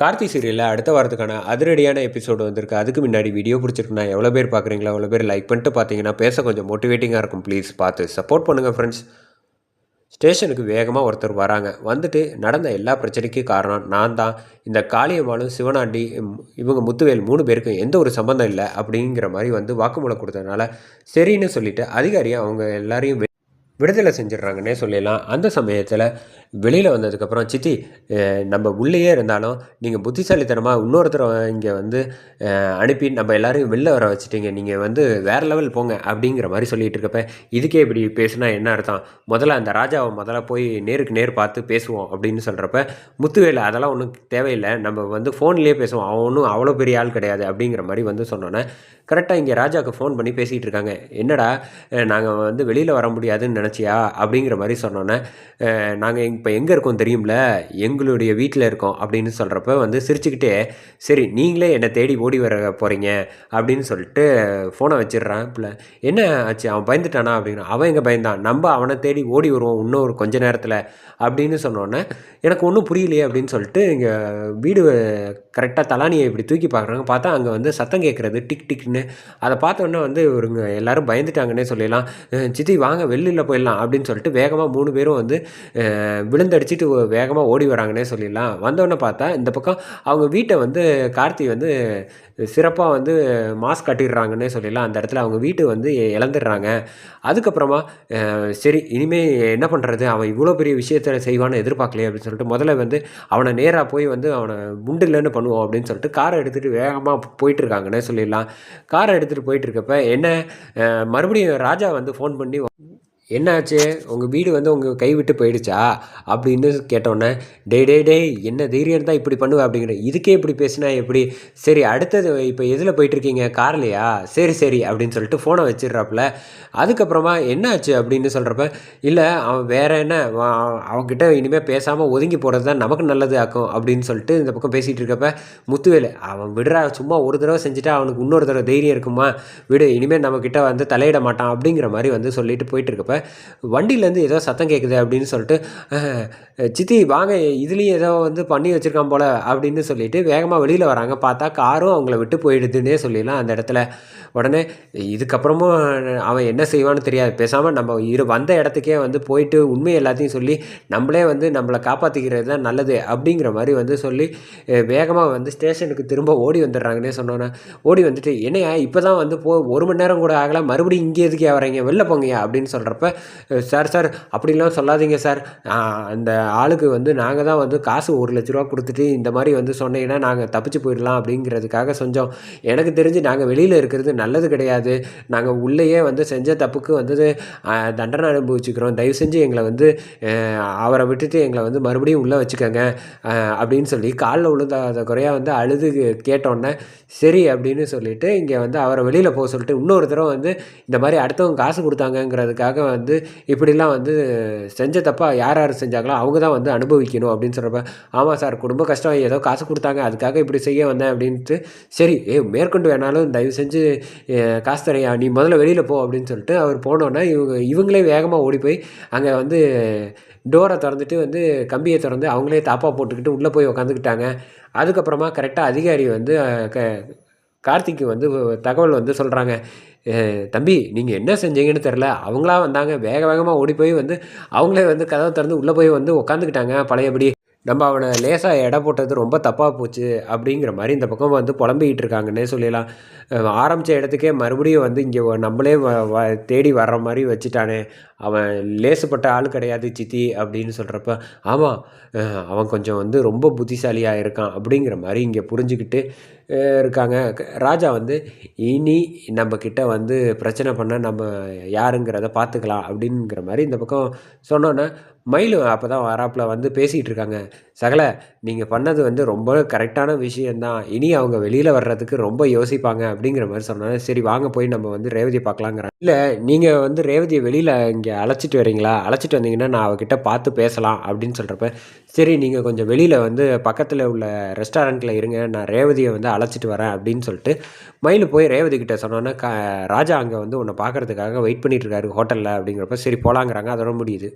கார்த்தி சீரியலில் அடுத்த வாரத்துக்கான அதிரடியான எபிசோடு வந்திருக்கு. அதுக்கு முன்னாடி வீடியோ பிடிச்சிருக்குன்னா எவ்வளோ பேர் பார்க்குறீங்களா எவ்வளோ பேர் லைக் பண்ணிட்டு பார்த்தீங்கன்னா பேச கொஞ்சம் மோட்டிவேட்டிங்காக இருக்கும். ப்ளீஸ் பார்த்து சப்போர்ட் பண்ணுங்கள் ஃப்ரெண்ட்ஸ் ஸ்டேஷனுக்கு வேகமாக ஒருத்தர் வராங்க. வந்துட்டு நடந்த எல்லா பிரச்சனைக்கும் காரணம் நான் தான். இந்த காளியம்மாளும் சிவனாண்டி இவங்க முத்துவேல் மூணு பேருக்கும் எந்த ஒரு சம்மந்தம் இல்லை அப்படிங்கிற மாதிரி வந்து வாக்குமூலம் கொடுத்ததுனால சரின்னு சொல்லிவிட்டு அதிகாரியை அவங்க எல்லாரையும் விடுதலை செஞ்சிடுறாங்கன்னே சொல்லிடலாம். அந்த சமயத்தில் வெளியில் வந்ததுக்கப்புறம் சித்தி நம்ம உள்ளேயே இருந்தாலும் நீங்கள் புத்திசாலித்தனமாக இன்னொருத்தரை இங்கே வந்து அனுப்பி நம்ம எல்லோரையும் வெளில வர வச்சுட்டீங்க. நீங்கள் வந்து வேறு லெவல் போங்க அப்படிங்கிற மாதிரி சொல்லிகிட்டு இருக்கப்ப இதுக்கே இப்படி பேசுனா என்ன அர்த்தம்? முதல்ல அந்த ராஜாவை முதல்ல போய் நேருக்கு நேர் பார்த்து பேசுவோம் அப்படின்னு சொல்கிறப்ப முத்துவேலை அதெல்லாம் ஒன்றும் தேவையில்லை. நம்ம வந்து ஃபோன்லேயே பேசுவோம். அவன் ஒன்றும் அவ்வளோ பெரிய ஆள் கிடையாது அப்படிங்கிற மாதிரி வந்து சொன்னோன்னே கரெக்டாக இங்கே ராஜாவுக்கு ஃபோன் பண்ணி பேசிகிட்டு இருக்காங்க. என்னடா நாங்கள் வந்து வெளியில் வர முடியாதுன்னு நினச்சியா? அப்படிங்கிற மாதிரி சொன்னோன்னே நாங்கள் இப்போ எங்கே இருக்கோம் தெரியும்ல? எங்களுடைய வீட்டில் இருக்கோம் அப்படின்னு சொல்கிறப்ப வந்து சிரிச்சுக்கிட்டே சரி நீங்களே என்னை தேடி ஓடி வர போகிறீங்க அப்படின்னு சொல்லிட்டு ஃபோனை வச்சிடுறான் பிள்ளை. என்ன ஆச்சு? அவன் பயந்துட்டானா? அப்படின்னு. அவன் எங்கே பயந்தான்? நம்ம அவனை தேடி ஓடி வருவோம் இன்னும் ஒரு கொஞ்ச நேரத்தில் அப்படின்னு சொன்னோன்னே எனக்கு ஒன்றும் புரியலையே அப்படின்னு சொல்லிட்டு இங்கே வீடு கரெக்டாக தலானியை இப்படி தூக்கி பார்க்குறாங்க. பார்த்தா அங்கே வந்து சத்தம் கேட்குறது டிக் டிக்னு. அதை பார்த்தோன்னே வந்து இவருங்க எல்லோரும் பயந்துட்டாங்கன்னே சொல்லிடலாம். சித்தி வாங்க வெளியில் போயிடலாம் அப்படின்னு சொல்லிட்டு வேகமாக மூணு பேரும் வந்து விழுந்தடிச்சிட்டு வேகமாக ஓடி வராங்கன்னே சொல்லிடலாம். வந்தோடனே பார்த்தா இந்த பக்கம் அவங்க வீட்டை வந்து கார்த்தி வந்து சிறப்பாக வந்து மாஸ்க் கட்டிடுறாங்கன்னே சொல்லிடலாம். அந்த இடத்துல அவங்க வீட்டு வந்து இழந்துடுறாங்க. அதுக்கப்புறமா சரி இனிமேல் என்ன பண்ணுறது அவன் இவ்வளோ பெரிய விஷயத்த செய்வான்னு எதிர்பார்க்கலையே அப்படின்னு சொல்லிட்டு முதல்ல வந்து அவனை நேராக போய் வந்து அவனை முண்டில்லன்னு பண்ணுவோம் அப்படின்னு சொல்லிட்டு காரை எடுத்துகிட்டு வேகமாக போயிட்டுருக்காங்கன்னே சொல்லிடலாம். காரை எடுத்துகிட்டு போயிட்டுருக்கப்ப என்ன மறுபடியும் ராஜா வந்து ஃபோன் பண்ணி என்னாச்சு? உங்கள் வீடு வந்து உங்கள் கைவிட்டு போயிடுச்சா? அப்படின்னு கேட்டோன்னே டே டே டேய் என்ன தைரியம் தான் இப்படி பண்ணுவேன் அப்படிங்கிற இதுக்கே இப்படி பேசினா எப்படி? சரி அடுத்தது இப்போ எதில் போயிட்டுருக்கீங்க? கார்லையா? சரி சரி அப்படின்னு சொல்லிட்டு ஃபோனை வச்சிடுறாப்புல. அதுக்கப்புறமா என்னாச்சு? அப்படின்னு சொல்கிறப்ப இல்லை அவன் வேற என்ன? அவன்கிட்ட இனிமேல் பேசாமல் ஒதுங்கி போகிறது தான் நமக்கு நல்லது ஆக்கும் அப்படின்னு சொல்லிட்டு இந்த பக்கம் பேசிகிட்டு இருக்கப்ப முத்துவேல் அவன் விடுறா சும்மா ஒரு தடவை செஞ்சுட்டா அவனுக்கு இன்னொரு தடவை தைரியம் இருக்குமா? விடு இனிமேல் நம்மக்கிட்ட வந்து தலையிட மாட்டான் அப்படிங்கிற மாதிரி வந்து சொல்லிட்டு போயிட்டு இருக்கப்ப வண்டியிலேருந்து ஏதோ சத்தம் கேட்குது அப்படின்னு சொல்லிட்டு சித்தி வாங்க இதுலேயும் ஏதோ வந்து பண்ணி வச்சுருக்கான் போல் அப்படின்னு சொல்லிட்டு வேகமாக வெளியில் வராங்க. பார்த்தா காரும் அவங்கள விட்டு போயிடுதுன்னே சொல்லிடலாம் அந்த இடத்துல. உடனே இதுக்கப்புறமும் அவன் என்ன செய்வான்னு தெரியாது. பேசாமல் நம்ம இரு வந்த இடத்துக்கே வந்து போயிட்டு உண்மை எல்லாத்தையும் சொல்லி நம்மளே வந்து நம்மளை காப்பாற்றிக்கிறது தான் நல்லது அப்படிங்கிற மாதிரி வந்து சொல்லி வேகமாக வந்து ஸ்டேஷனுக்கு திரும்ப ஓடி வந்துடுறாங்கன்னே சொன்னோன்னே ஓடி வந்துட்டு என்னையா இப்போ தான் வந்து போ ஒரு மணி நேரம் கூட ஆகலை. மறுபடியும் இங்கே எதுக்கே வரீங்க வெளில போங்கயா அப்படின்னு சொல்கிறப்ப சார் சார் அப்படிலாம் சொல்லாதீங்க சார். அந்த ஆளுக்கு வந்து நாங்கள் தான் வந்து காசு ஒரு லட்ச ரூபா கொடுத்துட்டு இந்த மாதிரி வந்து சொன்னீங்கன்னா நாங்கள் தப்பிச்சு போயிடலாம் அப்படிங்கிறதுக்காக செஞ்சோம். எனக்கு தெரிஞ்சு நாங்கள் வெளியில் இருக்கிறது நல்லது கிடையாது. நாங்கள் உள்ளேயே வந்து செஞ்ச தப்புக்கு வந்து தண்டனை அனுபவிச்சுக்கிறோம். தயவு செஞ்சு எங்களை வந்து அவரை விட்டுட்டு எங்களை வந்து மறுபடியும் உள்ளே வச்சுக்கோங்க அப்படின்னு சொல்லி காலில் விழுந்தாத குறையாக வந்து அழுது கேட்டோன்னே சரி அப்படின்னு சொல்லிட்டு இங்கே வந்து அவரை வெளியில் போக சொல்லிட்டு இன்னொரு தடவை வந்து இந்த மாதிரி அடுத்தவங்க காசு கொடுத்தாங்கங்கிறதுக்காக வந்து இப்படிலாம் வந்து செஞ்ச தப்பாக யார் யார் செஞ்சாங்களோ அவங்க தான் வந்து அனுபவிக்கணும் அப்படின்னு சொல்கிறப்ப ஆமாம் சார் குடும்ப கஷ்டம் ஏதோ காசு கொடுத்தாங்க அதுக்காக இப்படி செய்ய வந்தேன் அப்படின்ட்டு சரி ஏ மேற்கொண்டு வேணாலும் தயவு செஞ்சு காசு தரையா நீ முதல்ல வெளியில் போ அப்படின்னு சொல்லிட்டு அவர் போனோன்னே இவங்க இவங்களே வேகமாக ஓடி போய் அங்கே வந்து டோரை திறந்துட்டு வந்து கம்பியை திறந்து அவங்களே தாப்பா போட்டுக்கிட்டு உள்ளே போய் உக்காந்துக்கிட்டாங்க. அதுக்கப்புறமா கரெக்டாக அதிகாரி வந்து க கார்த்திக்கு வந்து தகவல் வந்து சொல்கிறாங்க தம்பி நீங்கள் என்ன செஞ்சீங்கன்னு தெரில அவங்களா வந்தாங்க. வேக வேகமாக ஓடி போய் வந்து அவங்களே வந்து கதவை திறந்து உள்ளே போய் வந்து உட்காந்துக்கிட்டாங்க பழையபடி நம்ம அவனை லேசாக எடை போட்டது ரொம்ப தப்பாக போச்சு அப்படிங்கிற மாதிரி இந்த பக்கம் வந்து புலம்பிக்கிட்டு இருக்காங்கன்னே சொல்லிடலாம். ஆரம்பித்த இடத்துக்கே மறுபடியும் வந்து இங்கே நம்மளே வ தேடி வர்ற மாதிரி வச்சுட்டானே. அவன் லேசுப்பட்ட ஆள் கிடையாது சித்தி அப்படின்னு சொல்கிறப்ப ஆமாம் அவன் கொஞ்சம் வந்து ரொம்ப புத்திசாலியாக இருக்கான் அப்படிங்கிற மாதிரி இங்கே புரிஞ்சுக்கிட்டு இருக்காங்க. ராஜா வந்து இனி நம்மக்கிட்ட வந்து பிரச்சனை பண்ண நம்ம யாருங்கிறத பார்த்துக்கலாம் அப்படிங்கிற மாதிரி இந்த பக்கம் சொன்னோன்னே மயிலும் அப்போ தான் வராப்பில் வந்து பேசிகிட்டு இருக்காங்க. சகல நீங்கள் பண்ணது வந்து ரொம்ப கரெக்டான விஷயந்தான் இனி அவங்க வெளியில் வர்றதுக்கு ரொம்ப யோசிப்பாங்க அப்படிங்கிற மாதிரி சொன்னாங்க சரி வாங்க போய் நம்ம வந்து ரேவதியை பார்க்கலாங்கிறாங்க இல்லை நீங்கள் வந்து ரேவதியை வெளியில் இங்கே அழைச்சிட்டு வரீங்களா? அழைச்சிட்டு வந்தீங்கன்னா நான் அவகிட்ட பார்த்து பேசலாம் அப்படின்னு சொல்கிறப்ப சரி நீங்கள் கொஞ்சம் வெளியில் வந்து பக்கத்தில் உள்ள ரெஸ்டாரண்ட்டில் இருங்க. நான் ரேவதியை வந்து அழைச்சிட்டு வரேன் அப்படின்னு சொல்லிட்டு மயில் போய் ரேவதி கிட்ட சொன்னோன்னே க ராஜா அங்கே வந்து உன்னை பார்க்குறதுக்காக வெயிட் பண்ணிகிட்டு இருக்காரு ஹோட்டலில் அப்படிங்கிறப்ப சரி போகலாங்கிறாங்க அதோட முடியுது.